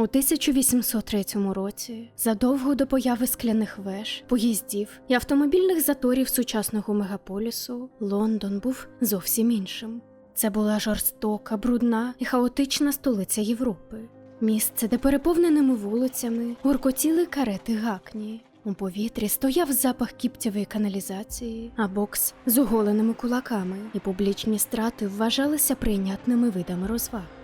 У 1803 році, задовго до появи скляних веж, поїздів і автомобільних заторів сучасного мегаполісу, Лондон був зовсім іншим. Це була жорстока, брудна і хаотична столиця Європи. Місце, де переповненими вулицями гуркотіли карети гакні. У повітрі стояв запах кіптєвої каналізації, а бокс з оголеними кулаками, і публічні страти вважалися прийнятними видами розваг.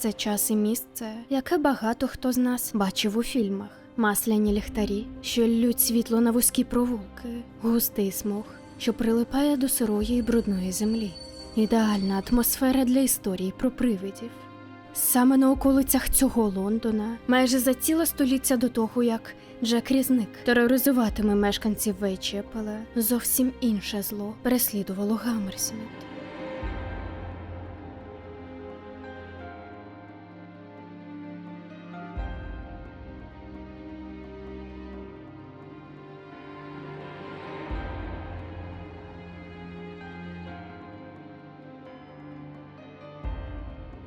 Це час і місце, яке багато хто з нас бачив у фільмах. Масляні ліхтарі, що ллють світло на вузькі провулки, густий смог, що прилипає до сирої і брудної землі. Ідеальна атмосфера для історії про привидів. Саме на околицях цього Лондона, майже за ціле століття до того, як Джек Різник тероризуватиме мешканців Вейчепела, зовсім інше зло переслідувало Гаммерсміт.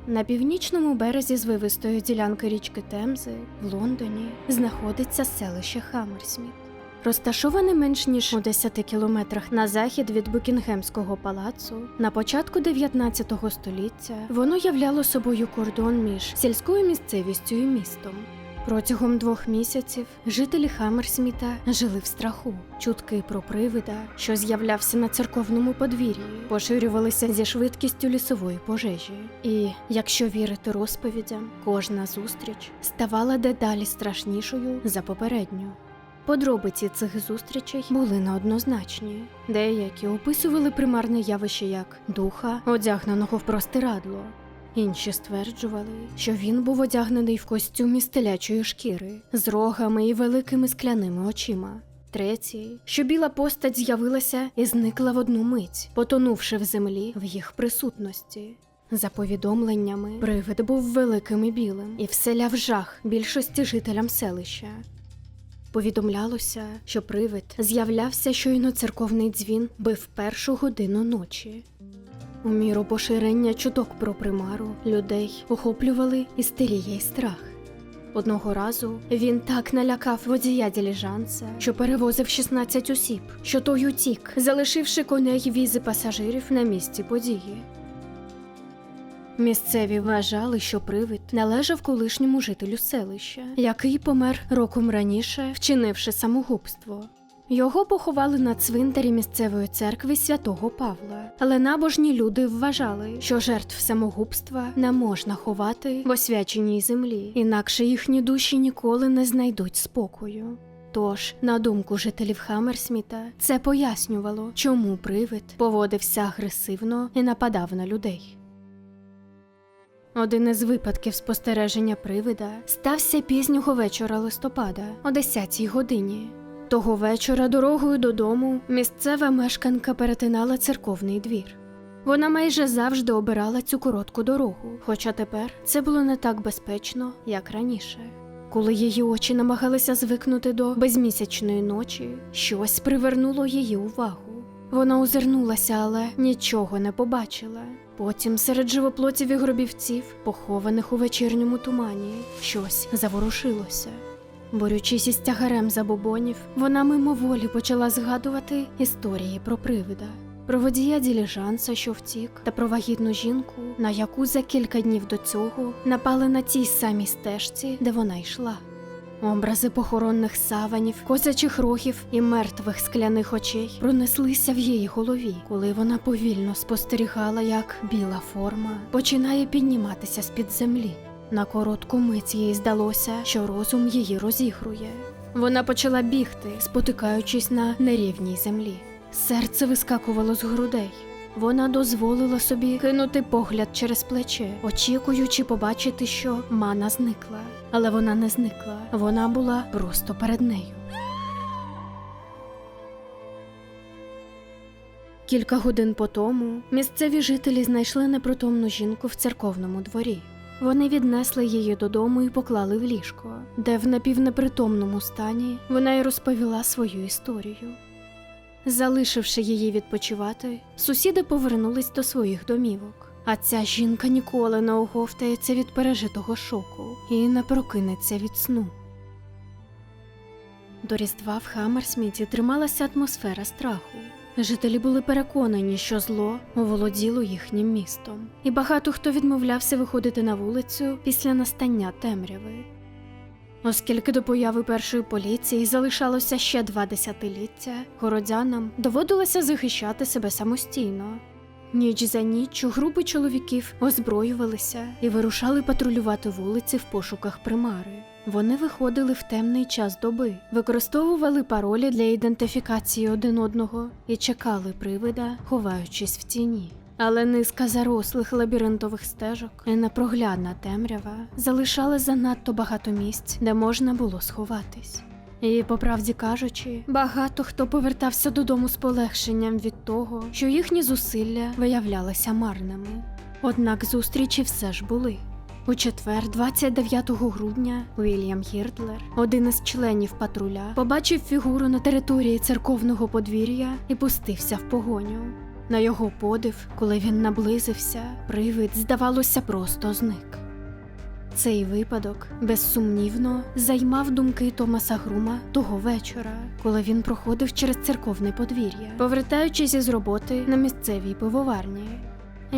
На північному березі звивистої ділянки річки Темзи в Лондоні знаходиться селище Хаммерсміт. Розташоване менш ніж у 10 кілометрах на захід від Букінгемського палацу, на початку 19 століття воно являло собою кордон між сільською місцевістю і містом. Протягом двох місяців жителі Хаммерсміта жили в страху. Чутки про привида, що з'являвся на церковному подвір'ї, поширювалися зі швидкістю лісової пожежі. І, якщо вірити розповідям, кожна зустріч ставала дедалі страшнішою за попередню. Подробиці цих зустрічей були неоднозначні. Деякі описували примарне явище як духа, одягненого в простирадло, Інші стверджували, що він був одягнений в костюмі з телячої шкіри з рогами і великими скляними очима. Треті, що біла постать з'явилася і зникла в одну мить, потонувши в землі в їх присутності. За повідомленнями, привид був великим і білим і вселяв жах більшості жителям селища. Повідомлялося, що привид з'являвся щойно церковний дзвін бив першу годину ночі. У міру поширення чуток про примару людей охоплювали істерія й страх. Одного разу він так налякав водія діліжанса, що перевозив 16 осіб, що той утік, залишивши коней візи пасажирів на місці події. Місцеві вважали, що привид належав колишньому жителю селища, який помер роком раніше, вчинивши самогубство. Його поховали на цвинтарі місцевої церкви святого Павла, але набожні люди вважали, що жертв самогубства не можна ховати в освяченій землі, інакше їхні душі ніколи не знайдуть спокою. Тож, на думку жителів Хаммерсміта, це пояснювало, чому привид поводився агресивно і нападав на людей. Один із випадків спостереження привида стався пізнього вечора листопада о 10-й годині. Того вечора дорогою додому місцева мешканка перетинала церковний двір. Вона майже завжди обирала цю коротку дорогу, хоча тепер це було не так безпечно, як раніше. Коли її очі намагалися звикнути до безмісячної ночі, щось привернуло її увагу. Вона озирнулася, але нічого не побачила. Потім серед живоплотів і гробівців, похованих у вечірньому тумані, щось заворушилося. Борючись із тягарем забобонів, вона мимоволі почала згадувати історії про привида, про водія діліжанса, що втік, та про вагітну жінку, на яку за кілька днів до цього напали на тій самій стежці, де вона йшла. Образи похоронних саванів, козячих рогів і мертвих скляних очей пронеслися в її голові, коли вона повільно спостерігала, як біла форма починає підніматися з-під землі. На коротку мить їй здалося, що розум її розігрує. Вона почала бігти, спотикаючись на нерівній землі. Серце вискакувало з грудей. Вона дозволила собі кинути погляд через плече, очікуючи побачити, що мана зникла. Але вона не зникла, вона була просто перед нею. Кілька годин по тому місцеві жителі знайшли непритомну жінку в церковному дворі. Вони віднесли її додому і поклали в ліжко, де в напівнепритомному стані вона й розповіла свою історію. Залишивши її відпочивати, сусіди повернулись до своїх домівок. А ця жінка ніколи не оговтається від пережитого шоку і не прокинеться від сну. До Різдва в Хаммерсміті трималася атмосфера страху. Жителі були переконані, що зло оволоділо їхнім містом, і багато хто відмовлявся виходити на вулицю після настання темряви. Оскільки до появи першої поліції залишалося ще два десятиліття, городянам доводилося захищати себе самостійно. Ніч за ніччю групи чоловіків озброювалися і вирушали патрулювати вулиці в пошуках примари. Вони виходили в темний час доби, використовували паролі для ідентифікації один одного і чекали привида, ховаючись в тіні. Але низка зарослих лабіринтових стежок і непроглядна темрява залишали занадто багато місць, де можна було сховатись. І, по правді кажучи, багато хто повертався додому з полегшенням від того, що їхні зусилля виявлялися марними. Однак зустрічі все ж були. У четвер, 29 грудня, Уільям Гірдлер, один із членів патруля, побачив фігуру на території церковного подвір'я і пустився в погоню. На його подив, коли він наблизився, привид, здавалося, просто зник. Цей випадок безсумнівно займав думки Томаса Грума того вечора, коли він проходив через церковне подвір'я, повертаючись із роботи на місцевій пивоварні.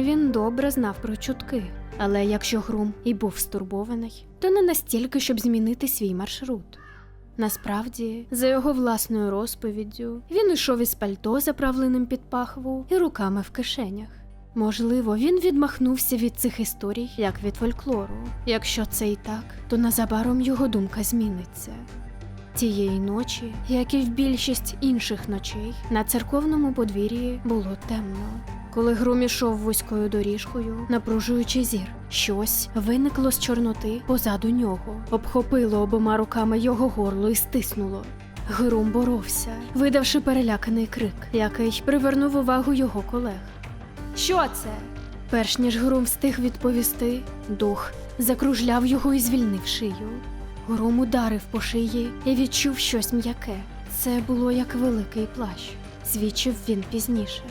Він добре знав про чутки, але якщо Грум і був стурбований, то не настільки, щоб змінити свій маршрут. Насправді, за його власною розповіддю, він йшов із пальто, заправленим під пахву, і руками в кишенях. Можливо, він відмахнувся від цих історій, як від фольклору. Якщо це і так, то незабаром його думка зміниться. Тієї ночі, як і в більшість інших ночей, на церковному подвір'ї було темно. Коли Грум ішов вузькою доріжкою, напружуючи зір, щось виникло з чорноти позаду нього, обхопило обома руками його горло і стиснуло. Грум боровся, видавши переляканий крик, який привернув увагу його колег. Що це? Перш ніж Грум встиг відповісти, дух закружляв його і звільнив шию. Грум ударив по шиї і відчув щось м'яке. Це було як великий плащ, свідчив він пізніше.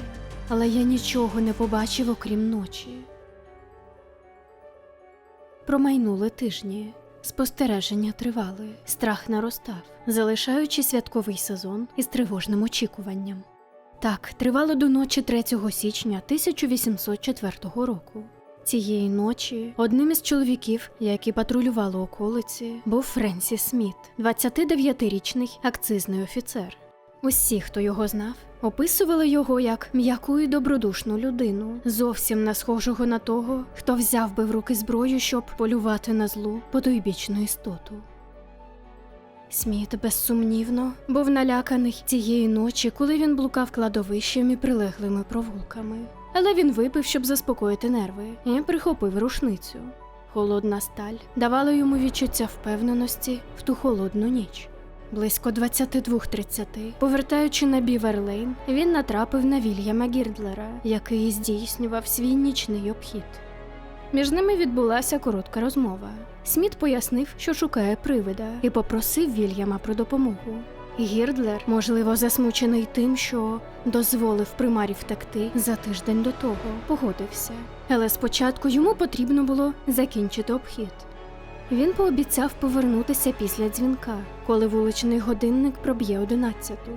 Але я нічого не побачив, окрім ночі. Промайнули тижні. Спостереження тривали, страх наростав, залишаючи святковий сезон із тривожним очікуванням. Так, тривало до ночі 3 січня 1804 року. Цієї ночі одним із чоловіків, які патрулювали околиці, був Френсіс Сміт, 29-річний акцизний офіцер. Усі, хто його знав, описували його як м'яку і добродушну людину, зовсім не схожого на того, хто взяв би в руки зброю, щоб полювати на злу потойбічну істоту. Сміт безсумнівно був наляканий цієї ночі, коли він блукав кладовищем і прилеглими провулками. Але він випив, щоб заспокоїти нерви, і прихопив рушницю. Холодна сталь давала йому відчуття впевненості в ту холодну ніч. Близько 22.30, повертаючи на Біверлейн, він натрапив на Вільяма Гірдлера, який здійснював свій нічний обхід. Між ними відбулася коротка розмова. Сміт пояснив, що шукає привида, і попросив Вільяма про допомогу. Гірдлер, можливо, засмучений тим, що дозволив примарі втекти за тиждень до того, погодився. Але спочатку йому потрібно було закінчити обхід. Він пообіцяв повернутися після дзвінка, коли вуличний годинник проб'є одинадцяту.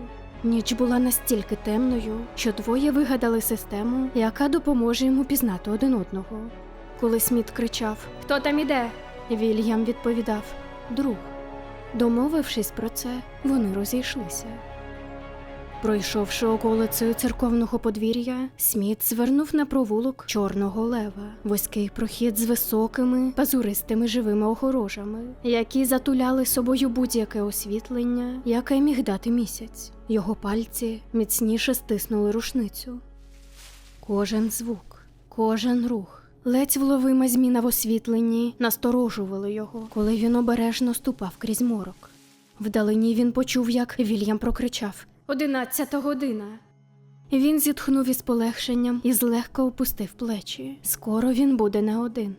Ніч була настільки темною, що двоє вигадали систему, яка допоможе йому пізнати один одного. Коли Сміт кричав Хто там іде? Вільям відповідав Друг. Домовившись про це, вони розійшлися. Пройшовши околицею церковного подвір'я, Сміт звернув на провулок Чорного Лева, вузький прохід з високими, пазуристими живими огорожами, які затуляли собою будь-яке освітлення, яке міг дати місяць. Його пальці міцніше стиснули рушницю. Кожен звук, кожен рух, ледь вловима зміна в освітленні насторожували його, коли він обережно ступав крізь морок. Вдалині він почув, як Вільям прокричав Одинадцята година. Він зітхнув із полегшенням і злегка опустив плечі. Скоро він буде не один.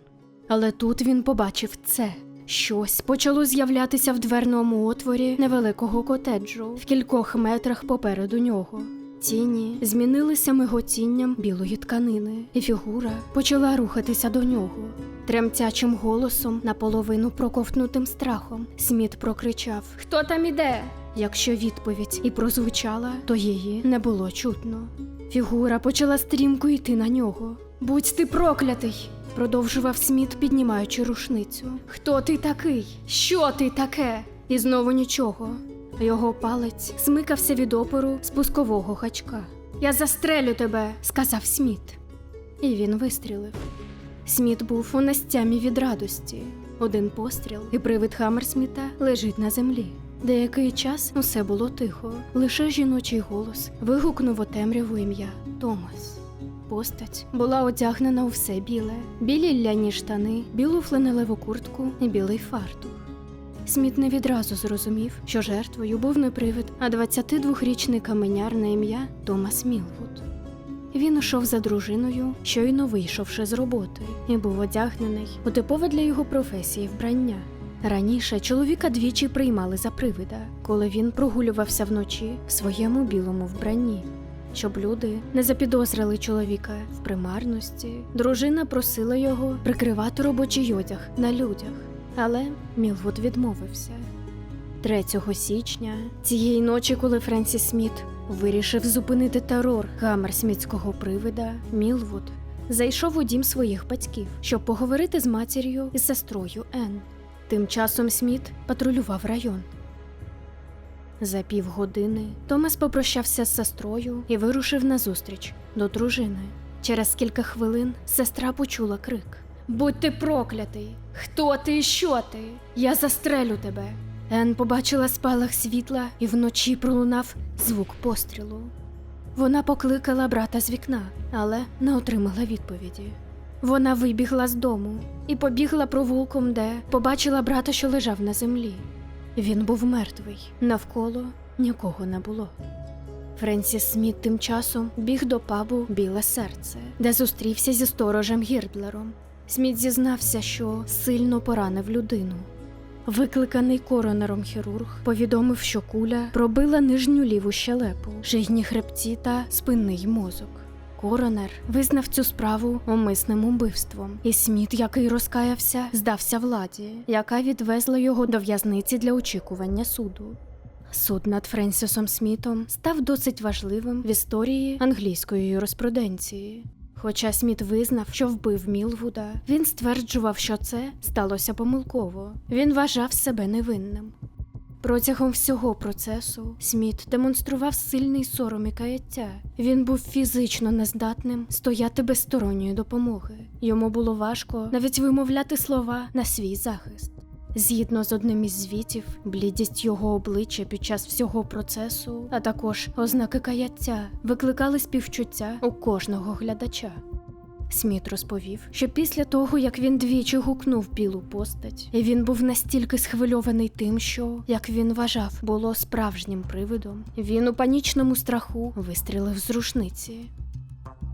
Але тут він побачив це. Щось почало з'являтися в дверному отворі невеликого котеджу в кількох метрах попереду нього. Тіні змінилися миготінням білої тканини, і фігура почала рухатися до нього. Тремтячим голосом, наполовину проковтнутим страхом, Сміт прокричав: Хто там іде? Якщо відповідь і прозвучала, то її не було чутно. Фігура почала стрімко йти на нього. Будь ти проклятий! продовжував Сміт, піднімаючи рушницю. Хто ти такий? Що ти таке? І знову нічого. Його палець смикався від опору спускового гачка. Я застрелю тебе, сказав Сміт. І він вистрілив. Сміт був у настямі від радості. Один постріл, і привид Хаммерсміта лежить на землі. Деякий час усе було тихо, лише жіночий голос вигукнув у темряву ім'я Томас. Постать була одягнена у все біле, білі ляні штани, білу фланелеву куртку і білий фартух. Сміт не відразу зрозумів, що жертвою був не привид, а 22-річний каменяр на ім'я Томас Мілвуд. Він ішов за дружиною, щойно вийшовши з роботи, і був одягнений у типове для його професії вбрання. Раніше чоловіка двічі приймали за привида, коли він прогулювався вночі в своєму білому вбранні. Щоб люди не запідозрили чоловіка в примарності, дружина просила його прикривати робочий одяг на людях, але Мілвуд відмовився. 3 січня цієї ночі, коли Френсіс Сміт вирішив зупинити терор гамерсмітського привида, Мілвуд зайшов у дім своїх батьків, щоб поговорити з матір'ю і сестрою Енн. Тим часом Сміт патрулював район. За півгодини Томас попрощався з сестрою і вирушив назустріч до дружини. Через кілька хвилин сестра почула крик: Будь ти проклятий! Хто ти і що ти? Я застрелю тебе. Ен побачила спалах світла і вночі пролунав звук пострілу. Вона покликала брата з вікна, але не отримала відповіді. Вона вибігла з дому і побігла провулком, де побачила брата, що лежав на землі. Він був мертвий, навколо нікого не було. Френсіс Сміт тим часом біг до пабу Біле серце, де зустрівся зі сторожем Гірдлером. Сміт зізнався, що сильно поранив людину. Викликаний коронером хірург повідомив, що куля пробила нижню ліву щелепу, шийні хребці та спинний мозок. Коронер визнав цю справу умисним убивством, і Сміт, який розкаявся, здався владі, яка відвезла його до в'язниці для очікування суду. Суд над Френсісом Смітом став досить важливим в історії англійської юриспруденції. Хоча Сміт визнав, що вбив Мілвуда, він стверджував, що це сталося помилково. Він вважав себе невинним. Протягом всього процесу Сміт демонстрував сильний сором і каяття. Він був фізично нездатним стояти без сторонньої допомоги. Йому було важко навіть вимовляти слова на свій захист. Згідно з одним із звітів, блідість його обличчя під час всього процесу, а також ознаки каяття викликали співчуття у кожного глядача. Сміт розповів, що після того, як він двічі гукнув білу постать, він був настільки схвильований тим, що, як він вважав, було справжнім привидом, він у панічному страху вистрілив з рушниці.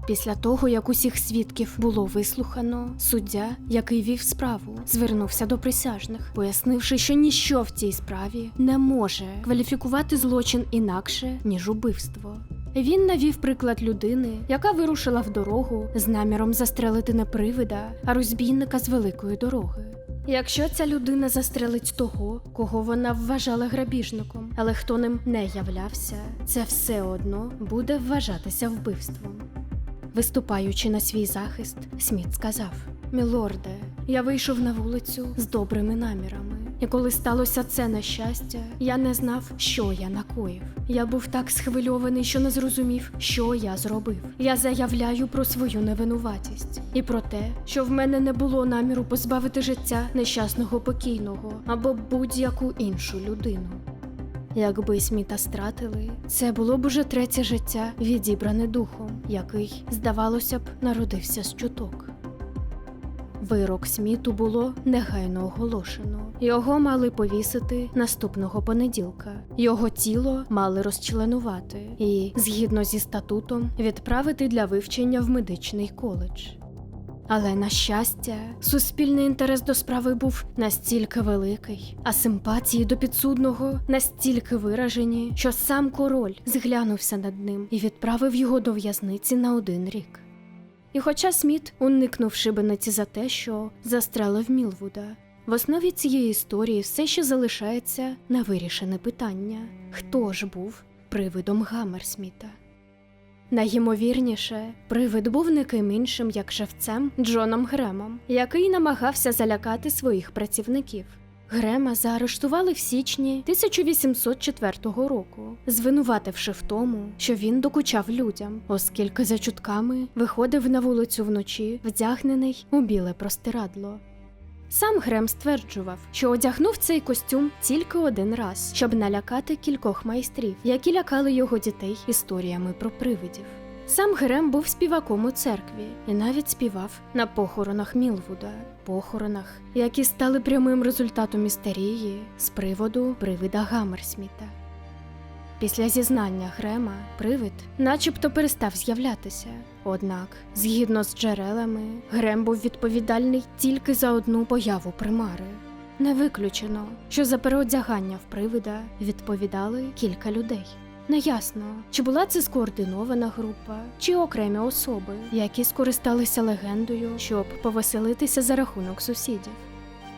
Після того, як усіх свідків було вислухано, суддя, який вів справу, звернувся до присяжних, пояснивши, що ніщо в цій справі не може кваліфікувати злочин інакше ніж убивство. Він навів приклад людини, яка вирушила в дорогу з наміром застрелити не привида, а розбійника з великої дороги. Якщо ця людина застрелить того, кого вона вважала грабіжником, але хто ним не являвся, це все одно буде вважатися вбивством. Виступаючи на свій захист, Сміт сказав: Мілорде, я вийшов на вулицю з добрими намірами, і коли сталося це нещастя, я не знав, що я накоїв. Я був так схвильований, що не зрозумів, що я зробив. Я заявляю про свою невинуватість і про те, що в мене не було наміру позбавити життя нещасного покійного або будь-яку іншу людину. Якби Сміта стратили, це було б уже третє життя, відібране духом, який, здавалося б, народився з чуток. Вирок Сміту було негайно оголошено. Його мали повісити наступного понеділка. Його тіло мали розчленувати і, згідно зі статутом, відправити для вивчення в медичний коледж. Але на щастя, суспільний інтерес до справи був настільки великий, а симпатії до підсудного настільки виражені, що сам король зглянувся над ним і відправив його до в'язниці на один рік. І хоча Сміт уникнув шибениці за те, що застрелив Мілвуда, в основі цієї історії все ще залишається невирішене питання: хто ж був привидом Гаммерсміта? Найімовірніше, привид був не ким іншим, як шевцем Джоном Гремом, який намагався залякати своїх працівників. Грема заарештували в січні 1804 року, звинувативши в тому, що він докучав людям, оскільки за чутками виходив на вулицю вночі, вдягнений у біле простирадло. Сам Грем стверджував, що одягнув цей костюм тільки один раз, щоб налякати кількох майстрів, які лякали його дітей історіями про привидів. Сам Грем був співаком у церкві і навіть співав на похоронах Мілвуда, похоронах, які стали прямим результатом істерії з приводу привида Гаммерсміта. Після зізнання Грема привид начебто перестав з'являтися. Однак, згідно з джерелами, Грем був відповідальний тільки за одну появу примари. Не виключено, що за переодягання в привида відповідали кілька людей. Неясно, чи була це скоординована група, чи окремі особи, які скористалися легендою, щоб повеселитися за рахунок сусідів.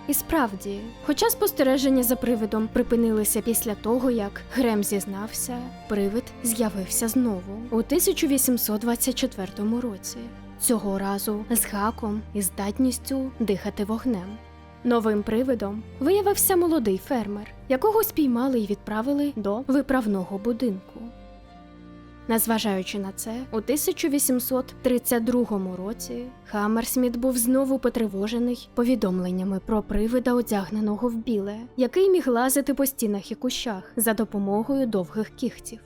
І справді, хоча спостереження за привидом припинилися після того, як Грем зізнався, привид з'явився знову у 1824 році. Цього разу з гаком і здатністю дихати вогнем. Новим привидом виявився молодий фермер, якого спіймали і відправили до виправного будинку. Незважаючи на це, у 1832 році Хаммерсміт був знову потривожений повідомленнями про привида, одягненого в біле, який міг лазити по стінах і кущах за допомогою довгих кігтів.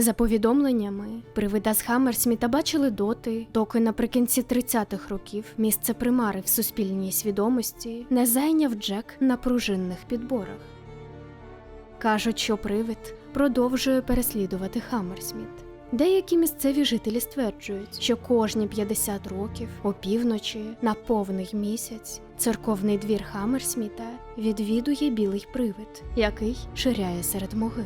За повідомленнями, привида з Хаммерсміта бачили доти, доки наприкінці 30-х років місце примари в суспільній свідомості не зайняв Джек на пружинних підборах. Кажуть, що привид продовжує переслідувати Хаммерсміт. Деякі місцеві жителі стверджують, що кожні 50 років опівночі на повний місяць церковний двір Хаммерсміта відвідує білий привид, який ширяє серед могил.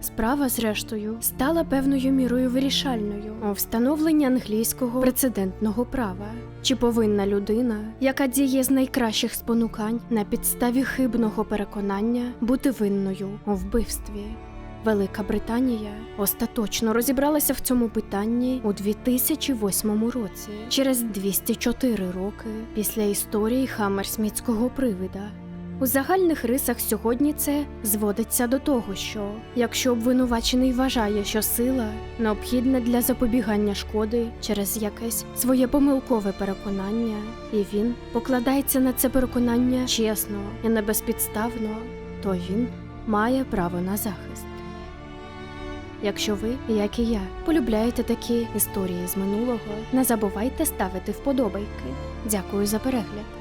Справа, зрештою, стала певною мірою вирішальною у встановленні англійського прецедентного права. Чи повинна людина, яка діє з найкращих спонукань на підставі хибного переконання, бути винною у вбивстві? Велика Британія остаточно розібралася в цьому питанні у 2008 році, через 204 роки після історії Хаммерсмітського привида. У загальних рисах сьогодні це зводиться до того, що якщо обвинувачений вважає, що сила необхідна для запобігання шкоди через якесь своє помилкове переконання, і він покладається на це переконання чесно і не безпідставно, то він має право на захист. Якщо ви, як і я, полюбляєте такі історії з минулого, не забувайте ставити вподобайки. Дякую за перегляд.